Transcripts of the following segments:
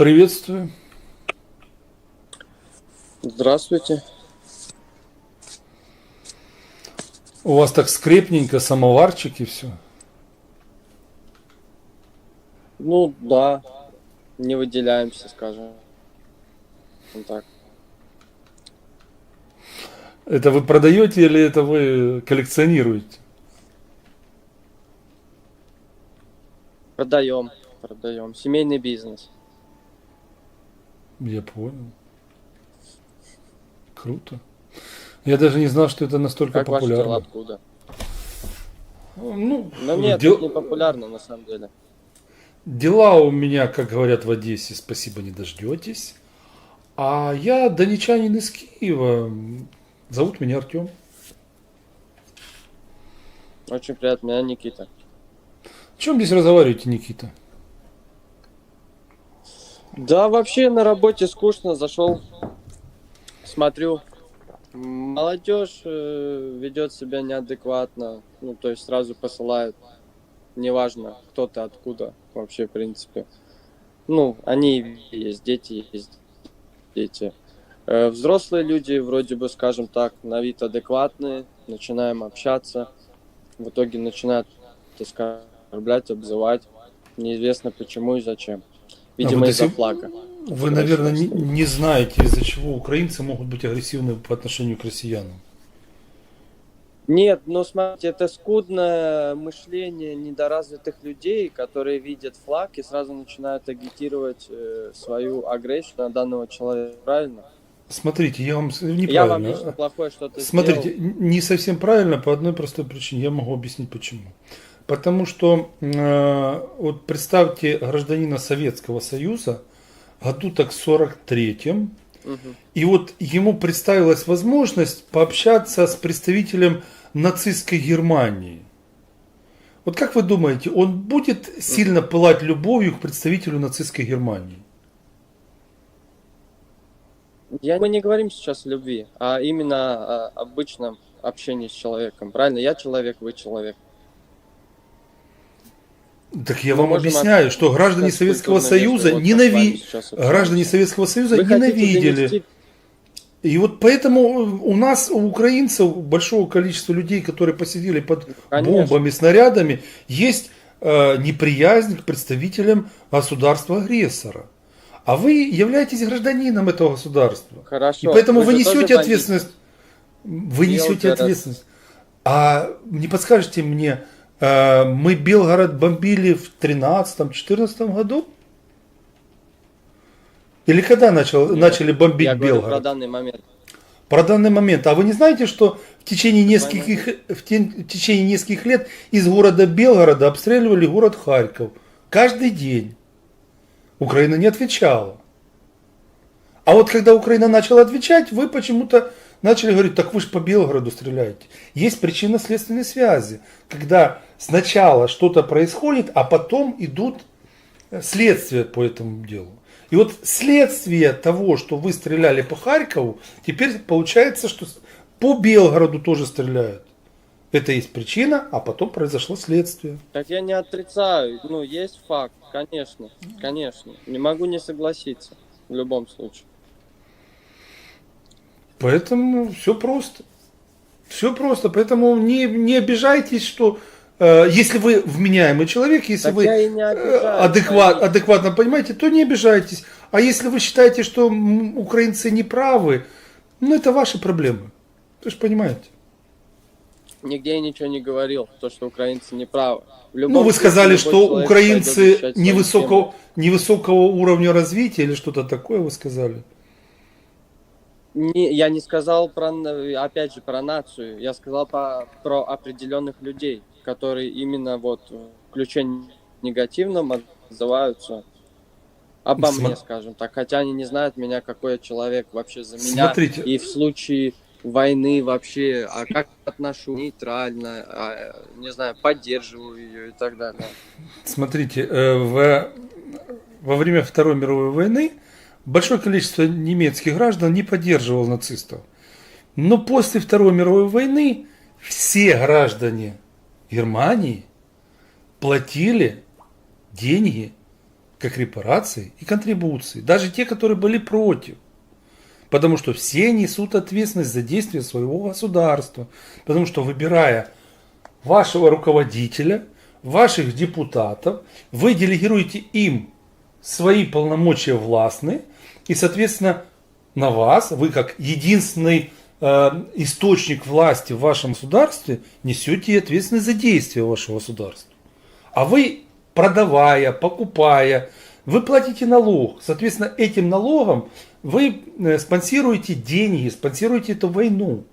Приветствую. Здравствуйте. У вас так скрепненько, самоварчик и все. Ну да, не выделяемся, скажем. Вот так. Это вы продаете или это вы коллекционируете? Продаем, продаем. Семейный бизнес. Я понял. Круто. Я даже не знал, что это настолько Как ваши дела популярно. откуда? Ну, Ну нет, дел- это не популярно на самом деле. дела у меня, как говорят в Одессе, спасибо, не дождетесь. А я донечанин из Киева. Зовут меня Артем. Очень приятно, меня Никита. О чем здесь разговариваете, Никита? Да, вообще на работе скучно, зашел, смотрю, молодежь э, ведет себя неадекватно, ну, то есть сразу посылают, неважно, кто ты, откуда, вообще, в принципе. Ну, они есть, дети есть, дети. Э, Взрослые люди, вроде бы, скажем так, на вид адекватные, начинаем общаться, в итоге начинают оскорблять, обзывать, неизвестно почему и зачем. Видимо, вы до из-за флага. Вы, наверное, не, не знаете, из-за чего украинцы могут быть агрессивны по отношению к россиянам. Нет, ну смотрите, это скудное мышление недоразвитых людей, которые видят флаг и сразу начинают агитировать э, свою агрессию на данного человека, правильно? Смотрите, я вам с- Я вам неправильно. лично плохое что-то Смотрите, сделал. не совсем правильно по одной простой причине. Я могу объяснить почему. Потому что э, вот представьте гражданина Советского Союза году так 43-м, Мгм. и вот ему представилась возможность пообщаться с представителем нацистской Германии. Вот как вы думаете, он будет сильно пылать любовью к представителю нацистской Германии? Я, мы не говорим сейчас о любви, а именно о обычном общении с человеком, правильно? Я человек, вы человек. Так я Мы вам можем объясняю, что граждане Советского Союза вот ненави... граждане Советского Союза Вы ненавидели. донести- И вот поэтому у нас, у украинцев, большого количества людей, которые посидели под Конечно. бомбами, снарядами, есть э, неприязнь к представителям государства-агрессора. А вы являетесь гражданином этого государства. Хорошо. И поэтому вы, тоже несете ответственность. Вы несете ответственность. А не подскажете мне, э, мы Белгород бомбили в 13-14 году? Или когда начал, Нет, начали бомбить Я говорю Белгород? про данный момент. Про данный момент. А вы не знаете, что в течение нескольких, в, те- в течение нескольких лет из города Белгорода обстреливали город Харьков? Каждый день. Украина не отвечала. А вот когда Украина начала отвечать, вы почему-то начали говорить, так вы же по Белгороду стреляете. Есть причинно-следственные связи, когда сначала что-то происходит, а потом идут э, следствия по этому делу. И вот следствие того, что вы стреляли по Харькову, теперь получается, что по Белгороду тоже стреляют. Это есть причина, а потом произошло следствие. Так я не отрицаю. Ну, есть факт, конечно. Конечно. Не могу не согласиться. В любом случае. Поэтому все просто. Все просто. Поэтому не, не обижайтесь, что э, если вы вменяемый человек, если Так вы э, адекват, адекватно понимаете, то не обижайтесь. А если вы считаете, что украинцы не правы, ну это ваши проблемы. Вы же понимаете. Нигде я ничего не говорил, то, что украинцы не правы. Ну, вы сказали, что украинцы невысокого, невысокого уровня развития или что-то такое вы сказали. Не, я не сказал про, опять же, про нацию. Я сказал по- про определенных людей, которые именно вот в ключе негативном отзываются обо Сма- мне, скажем так. Хотя они не знают меня, какой я человек вообще за меня. Смотрите. И в случае войны вообще, а как отношу нейтрально, а, не знаю, поддерживаю ее и так далее. Смотрите, э, в- во время Второй мировой войны большое количество немецких граждан не поддерживало нацистов. Но после Второй мировой войны все граждане Германии платили деньги как репарации и контрибуции. Даже те, которые были против. Потому что все несут ответственность за действия своего государства. Потому что выбирая вашего руководителя, ваших депутатов, вы делегируете им свои полномочия властные, и, соответственно, на вас, вы как единственный э, источник власти в вашем государстве, несете ответственность за действия вашего государства. А вы, продавая, покупая, вы платите налог. Соответственно, этим налогом вы э, спонсируете деньги, спонсируете эту войну.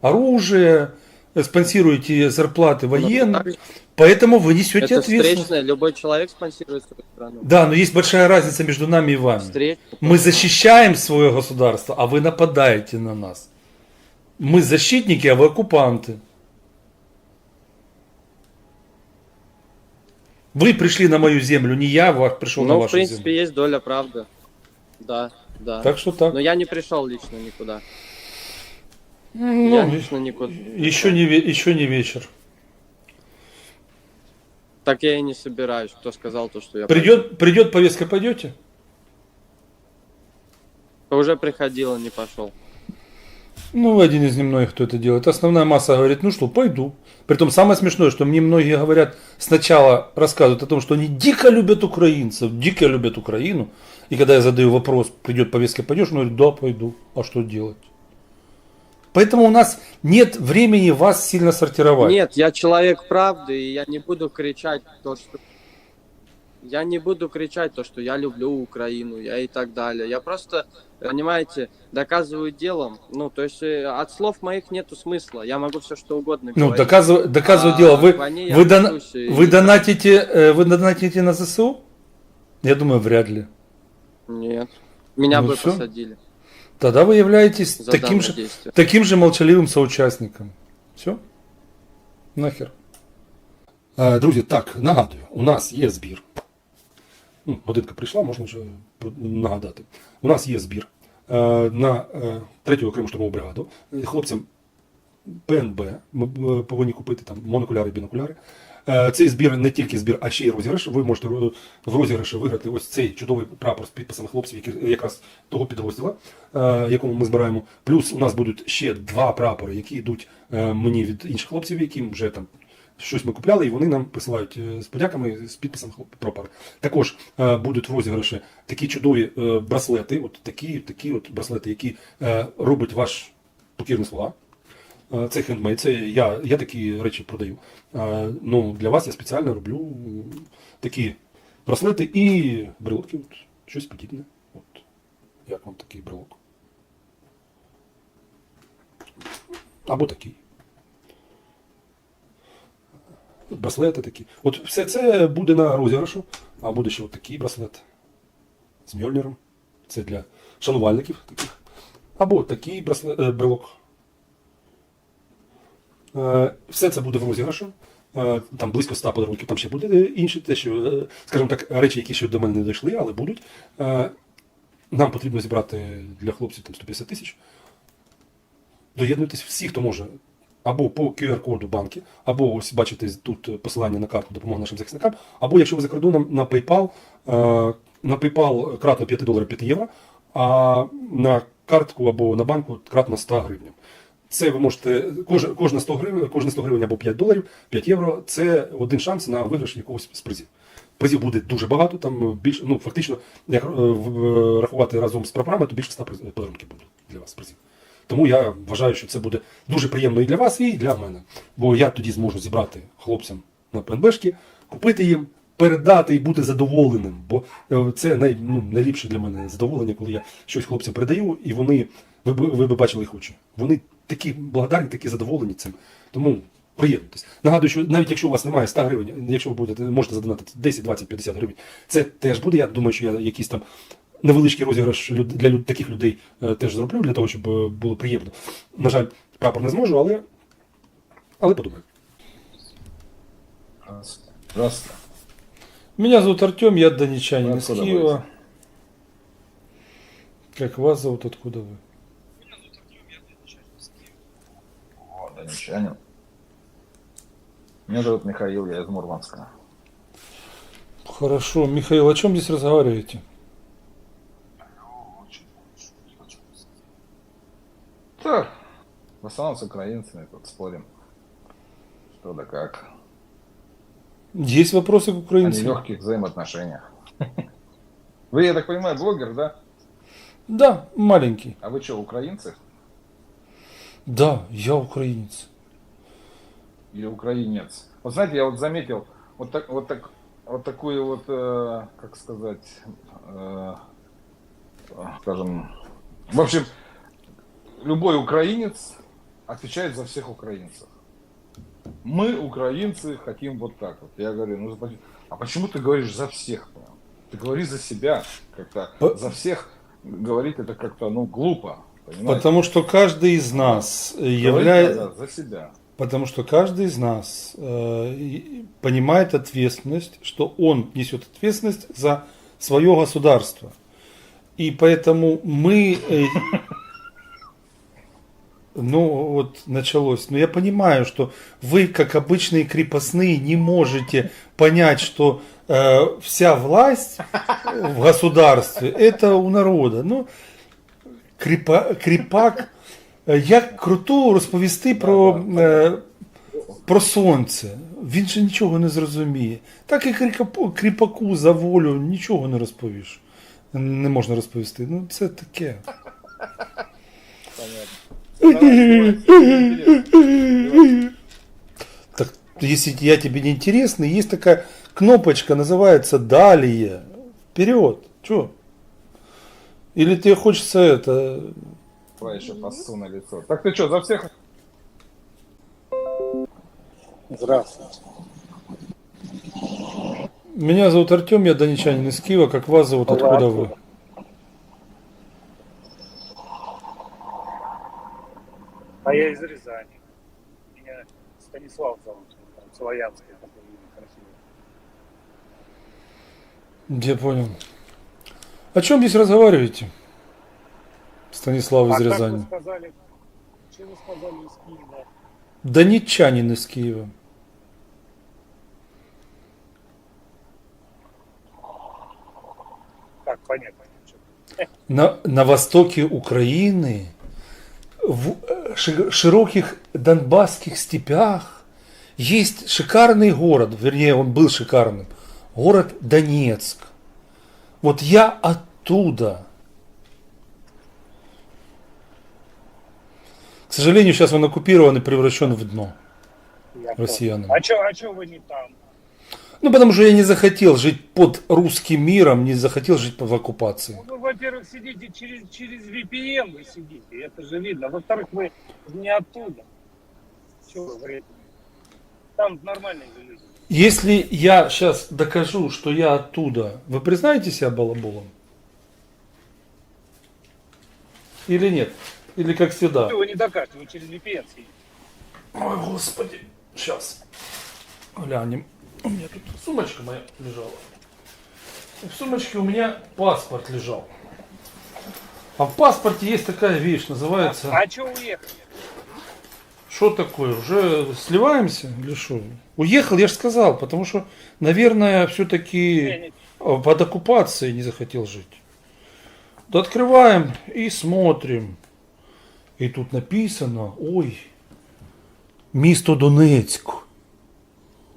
Оружие, спонсируете зарплаты военных. так. Поэтому вы несете Это ответственность. встречное, любой человек спонсирует свою страну. Да, но есть большая разница между нами и вами. Встреч. Мы защищаем свое государство, а вы нападаете на нас. Мы защитники, а вы оккупанты. Вы пришли на мою землю, не я пришел на Ну, в вашу принципе, землю. есть доля правды. Да, да. Так что так. Но я не пришел лично никуда. Я Ну, лично никуда. еще, не, ве- еще не вечер. Так я и не собираюсь. Кто сказал то, что я Придет, придет повестка, пойдете? пойду? Уже приходила, не пошел. Ну, вы один из немногих, кто это делает. Основная масса говорит, ну что, пойду. Притом самое смешное, что мне многие говорят, сначала рассказывают о том, что они дико любят украинцев, дико любят Украину. И когда я задаю вопрос, придет повестка, пойдешь, он говорит, да, пойду. А что делать? Поэтому у нас нет времени вас сильно сортировать. Нет, я человек правды, и я не буду кричать то, что... Я не буду кричать то, что я люблю Украину, я и так далее. Я просто, понимаете, доказываю делом. Ну, то есть э, от слов моих нету смысла. Я могу все что угодно Ну, говорить. доказывать, доказывать А дело. Вы, я вы, и- вы, донатите, э, вы донатите на ЗСУ? Я думаю, вряд ли. Нет. Меня Ну, бы всё. посадили Тогда вы являетесь таким же, действие. таким же молчаливим соучасником. Все? Нахер. Е, Друзі, так, нагадую, у нас є збір. Ну, Годинка прийшла, можна вже нагадати. У нас є збір е, на е, третю окрему штурмову бригаду. Хлопцям ПНБ ми е, повинні купити там монокуляри, бінокуляри. Е, Цей збір не тільки збір, а ще й розіграш. Ви можете в розіграші виграти ось цей чудовий прапор з підписами хлопців, які якраз того підрозділу, е, якому ми збираємо. Плюс у нас будуть ще два прапори, які йдуть е, мені від інших хлопців, яким вже там щось ми купляли, і вони нам присилають з подяками з підписом хлоп- прапора. Також будуть в розіграші такі чудові браслети, от такі, такі от браслети, які е, робить ваш покірний слова. Це хендмейд, це я, я такі речі продаю. Ну, для вас я спеціально роблю такі браслети і брелоки. От, щось подібне. От, як вам такий брелок? Або такий. Браслети такі. От все це буде на розіграшу, а буде ще от такий браслет з Мьольнером. Це для шанувальників таких. Або такий браслет, е, брелок. Е, Все це буде в розіграшу. Е, Там близько 100 подарунків, там ще буде інші, те, що, е, скажімо так, речі, які ще до мене не дійшли, але будуть. Нам потрібно зібрати для хлопців там 150 тисяч. Доєднуйтесь всі, хто може. Або по QR-коду банки, або ось бачите тут посилання на картку допомоги нашим захисникам, або якщо ви за кордоном на PayPal, на PayPal кратно 5 доларів 5 євро, а на картку або на банку кратно 100 гривень. Це ви можете кожна, кожна 100 гривень, кожна 100 гривень або 5 доларів, 5 євро це один шанс на виграш якогось з призів. Призів буде дуже багато, там більше, ну фактично, як е, е, рахувати разом з прапорами, то більше 100 приз- подарунків буде для вас призів. Тому я вважаю, що це буде дуже приємно і для вас, і для мене. Бо я тоді зможу зібрати хлопцям на ПНБшки, купити їм, передати і бути задоволеним. Бо е, це най, ну, найліпше для мене задоволення, коли я щось хлопцям передаю, і вони, ви, ви б бачили їх очі. Вони такі благодарні, такі задоволені цим. Тому приєднуйтесь. Нагадую, що навіть якщо у вас немає 100 гривень, якщо ви будете, можете задонатити 10, 20, 50 гривень, це теж буде. Я думаю, що я якийсь там невеличкий розіграш для таких людей е, теж зроблю, для того, щоб е, було приємно. На жаль, прапор не зможу, але, але подумаю. Здравствуйте. Меня зовут Артем, я донечанин из Киева. Как вас зовут, откуда вы? О, донечанин. Меня зовут Михаил, я из Мурманска. Хорошо. Михаил, о чем здесь разговариваете? Так, в основном с украинцами тут спорим. Что да как. Есть вопросы к О украинцам? нелегких взаимоотношениях. Вы, я так понимаю, блогер, да? Да, маленький. А вы что, украинцы? Да, я украинец. Или украинец? Вот знаете, я вот заметил вот так, вот так, вот такую вот, э, как сказать, э, скажем, в общем, любой украинец отвечает за всех украинцев. Мы, украинцы, хотим вот так вот. Я говорю, ну а почему ты говоришь за всех? Ты говори за себя как-то. За всех говорить это как-то, ну, глупо. Понимаете? Потому что каждый из нас является... надо за себя. Потому что каждый из нас э, понимает ответственность, что он несет ответственность за свое государство. И поэтому мы... э, ну, вот началось. Но я понимаю, что вы, как обычные крепостные, не можете понять, что э, вся власть в государстве это у народа. Ну, кріпа, кріпак. Е, Як круто розповісти про, е, про сонце. Він же нічого не зрозуміє. Так і кріпаку, кріпаку за волю нічого не розповіш. Не можна розповісти. Ну, це таке. Так, если я тебе не интересно, есть такая кнопочка, называется «Далее». Вперед. Че? Или тебе хочется это... Давай еще пассу на лицо. Так ты что, за всех? Здравствуйте. Меня зовут Артем, я донечанин из Киева. Как вас зовут? Откуда откуда? вы? А я из Рязани. Меня Станислав зовут. Там, Славянский такой имя красивый. Я понял. О чем здесь разговариваете? Станислав из а как вы Рязани. сказали? Что вы сказали из Киева? Донечанин из Киева. Как понятно? На, на востоке Украины, в э, ши- широких донбасских степях, есть шикарный город, вернее, он был шикарным, город Донецк. Вот я оттуда. К сожалению, сейчас он оккупирован и превращен в дно. Я Россиянам. понял. А что а чё вы не там? Ну, потому что я не захотел жить под русским миром, не захотел жить в оккупации. Ну, Вы, во-первых, сидите через, через VPN, вы сидите, это же видно. Во-вторых, вы не оттуда. Чего вы говорите? Там нормальные люди. Если я сейчас докажу, что я оттуда, вы признаете себя балаболом? Или нет? Или как всегда? Вы не докажете, вы через VPN сидите. Ой, господи. Сейчас. Глянем. У меня тут сумочка моя лежала. И в сумочке у меня паспорт лежал. А в паспорте есть такая вещь, называется... А что уехали? Что такое? Уже сливаемся или что? Уехал, я же сказал, потому что, наверное, все-таки под оккупацией не захотел жить. Да открываем и смотрим. И тут написано, ой, місто Донецьк.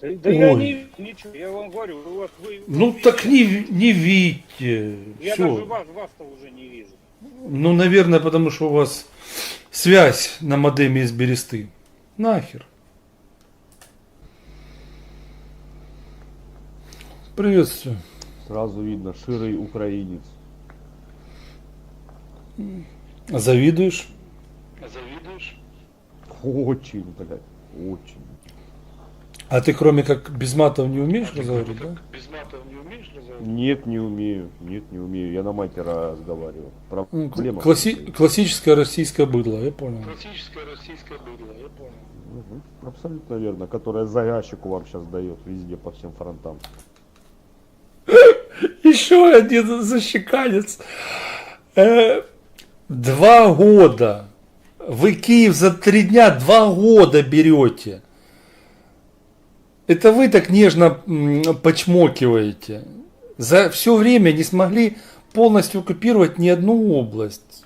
Да, да я не ничего, я вам говорю, вас вы. Ну вы так не, не видите. Я даже Все. вас, вас-то уже не вижу. Ну, наверное, потому что у вас связь на модеме из бересты. Нахер. Приветствую. Сразу видно, ширый украинец. Завидуешь? Очень, блядь, очень. А ты кроме как без матов не умеешь разговаривать, да? Нет, не умею. Нет, не умею. Я на мате разговаривал. Ну, Проблема. класси- какая-то. классическое российское быдло, я понял. Мгм. Абсолютно верно. Которая за ящику вам сейчас дает везде по всем фронтам. Еще один защеканец. Э, два года. Вы Киев за три дня два года берете. Это вы так нежно почмокиваете. За все время не смогли полностью оккупировать ни одну область.